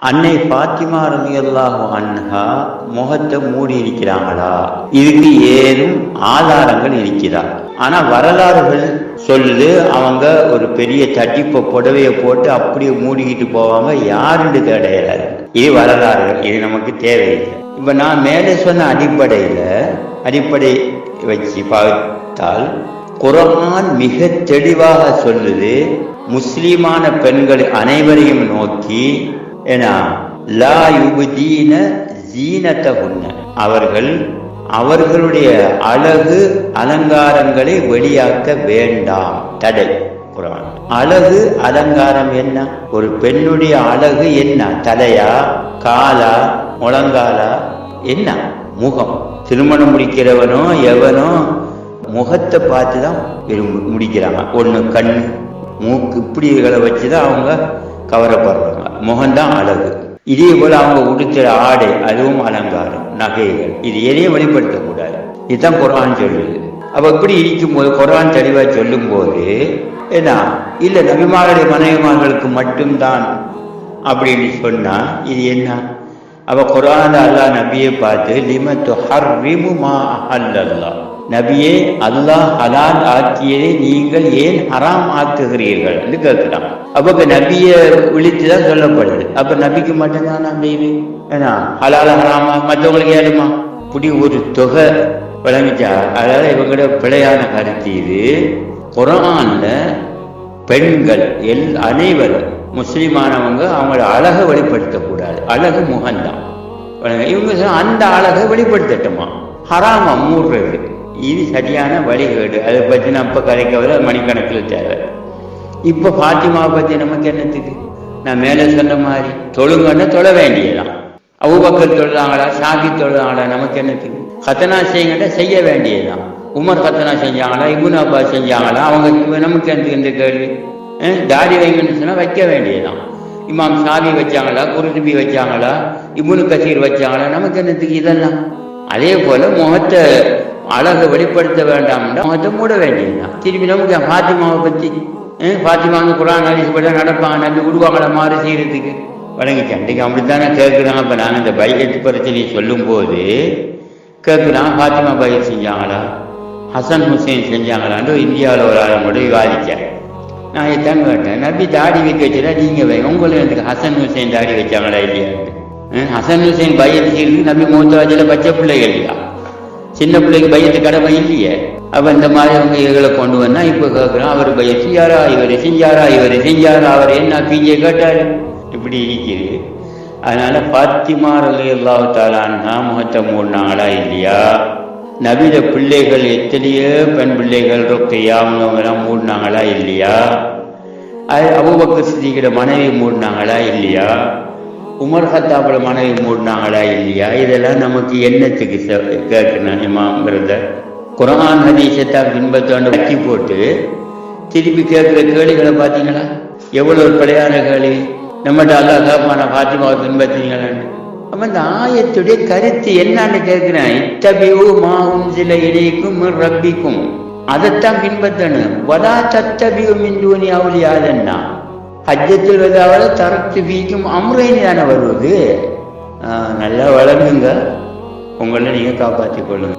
அன்னை பாத்திமா ரலியல்லாஹு அன்ஹா முகத்தை மூடி இருக்கிறாங்களா இதுக்கு ஏதும் ஆதாரங்கள் இருக்கிறா ஆனா வரலாறுகள் சொல்லுது அவங்க ஒரு பெரிய தட்டிப்ப புடவையை போட்டு அப்படியே மூடிக்கிட்டு போவாங்க யாருன்னு தேடையிறாரு இது வரலாறுகள் இது நமக்கு தேவையில்லை. இப்ப நான் மேலே சொன்ன அடிப்படையில அடிப்படை வச்சு பார்த்தால் குரான் மிக தெளிவாக சொல்லுது முஸ்லீமான பெண்கள் அனைவரையும் நோக்கி ஏன்னா லா யுபுதீன ஜீனத்தகுன்ன அவர்கள் அவர்களுடைய அழகு அலங்காரங்களை வெளியாக்க வேண்டாம். தடை குரான். அழகு அலங்காரம் என்ன? ஒரு பெண்ணுடைய அழகு என்ன? தலையா காலா முழங்காலா? என்ன? முகம். திருமணம் முடிக்கிறவனோ எவனோ முகத்தை பார்த்து தான் முடிக்கிறாங்க. ஒன்று கண் மூக்கு இப்படிகளை வச்சு தான் அவங்க கவரப்படுறாங்க. முகம்தான் அழகு. இதே போல அவங்க உடுத்துற ஆடை அதுவும் அலங்காரம் நகைகள். இது எதையும் வெளிப்படுத்தக்கூடாது. இதுதான் குரான் சொல்லுது. அப்ப இப்படி இருக்கும்போது குரான் தெளிவா சொல்லும் போது என்ன? இல்ல நபிமாருடைய மனைவிமார்களுக்கு மட்டும்தான் அப்படின்னு சொன்னா இது என்ன? அவ குரான் அல்லாஹ் நபியை பார்த்து லிமத்து ஹர் மா அஹல்லல்லாஹ். நபியே அல்லாஹ் ஹலால் ஆக்கியதை நீங்கள் ஏன் ஹராம் ஆக்குகிறீர்கள் என்று கேட்கிறான். அப்ப நபியை விழித்துதான் சொல்லப்படுது. அப்ப நபிக்கு மட்டும்தான் நம்பி ஏன்னா ஹலால ஹராமா? மற்றவங்களுக்கு ஏழுமா இப்படி ஒரு தொகை விளங்கிச்சா அதாவது இவங்களோட பிழையான கருத்து இது. குரான்ல பெண்கள் எல் அனைவரும் முஸ்லிமானவங்க அவங்களோட அழகை வெளிப்படுத்தக்கூடாது. அழகு முகம்தான். இவங்க அந்த அழகை வெளிப்படுத்தட்டுமா? ஹராமா மூடுறது. இது சரியான வழிகேடு. அதை பற்றி நான் இப்போ கதைக்கவரை மணிக்கணக்கில் தேவை. இப்போ ஃபாத்திமா பற்றி நமக்கு என்னத்துக்கு? நான் மேலே சொன்ன மாதிரி தொழுங்கன்னா தொழ வேண்டியதான் அவுபக்கர் தொழுதாங்களா சாகி தொழுதாங்களா நமக்கு என்னத்துக்கு? கத்தனா செய்யுங்கட்ட செய்ய வேண்டியதுதான். உமர் கத்தனா செஞ்சாங்களா இபுன் அப்பா செஞ்சாங்களா அவங்க நமக்கு எனக்கு இந்த கேள்வி? தாடி வைங்கன்னு சொன்னால் வைக்க வேண்டியதுதான். இமாம் சாவி வச்சாங்களா குருதுபி வச்சாங்களா இபுனு கசீர் வச்சாங்களா நமக்கு என்னத்துக்கு இதெல்லாம்? அதே போல முகத்தை அழகை வெளிப்படுத்த வேண்டாம். முகத்தை மூட வேண்டியதுதான். திரும்பி நமக்கு ஃபாத்திமாவை பற்றி அஹ் ஃபாத்திமாங்க குரான் ஹதீஸ் படம் நடப்பாங்க நம்பி விடுவாங்களா மாறு செய்கிறதுக்கு வழங்கி சண்டைக்கு அப்படித்தானே கேட்குறாங்க இப்போ நாங்கள் இந்த பையத்து பிரச்சனையை சொல்லும்போது கேட்குறாங்க ஃபாத்திமா பையத் செஞ்சாங்களா? ஹசன் ஹுசேன் செஞ்சாங்களான்னு இந்தியாவில் ஒரு ஆள் மட்டும் விவாதித்தேன் நான் இதான் கேட்டேன். நம்பி தாடி வைக்க வச்சுட்டா நீங்கள் வை. உங்களுக்கு எனக்கு ஹசன் ஹுசேன் தாடி வச்சாங்களா இல்லையா? ஹசன் ஹுசேன் பையன் செய்யறது மூத்த வச்சில பச்சை பிள்ளைகள் இல்லையா? சின்ன பிள்ளைக்கு பயத்து கடமை இல்லையே? அப்ப இந்த மாதிரி அவங்க இவர்களை கொண்டு வந்தா இப்ப கேட்கிறோம் அவர் பையன் செஞ்சாரா இவர் செஞ்சாரா இவர் செஞ்சாரா அவர் என்ன பிஜே கேட்டாரு? இப்படி இருக்குது. அதனால பாத்திமா ரலி அல்லாஹ் தாலான்னா முகத்தை மூடினாங்களா இல்லையா? நவீன பிள்ளைகள் எத்தனையோ பெண் பிள்ளைகள் ரொக்கையா அவங்கெல்லாம் மூடினாங்களா இல்லையா? அது அபுபக்கர் சித்திக்கிற மனைவி மூடினாங்களா இல்லையா? உமர் ஹத்தாபோட மனைவி மூடினாங்களா இல்லையா? இதெல்லாம் நமக்கு என்னத்துக்கு கேட்கணும் இமாம் பிரதர்? குரான் ஹதீஸத்தை பின்பற்றாண்டு வச்சு போட்டு திருப்பி கேட்குற கேள்விகளை பார்த்தீங்களா? எவ்வளோ ஒரு பிழையான கேள்வி. நம்மகிட்ட அல்லாஹ் கேட்பான பாத்திமாவை பின்பற்றீங்களான்னு அப்ப இந்த ஆயத்துடைய கருத்து என்னன்னு கேட்கிறேன். இத்தபியூ மாவும் சில ரப்பிக்கும். அதைத்தான் பின்பற்றணும். வதா தத்தபியூ மின்தூனி அவளியாதன்னா ஹஜ்ஜத்தில் வதாவில் தரத்து வீக்கும் அம்ரைன்னு தானே வருவது. ஆஹ் நல்லா வழங்குங்க உங்களை நீங்கள் காப்பாற்றிக் கொள்ளுங்க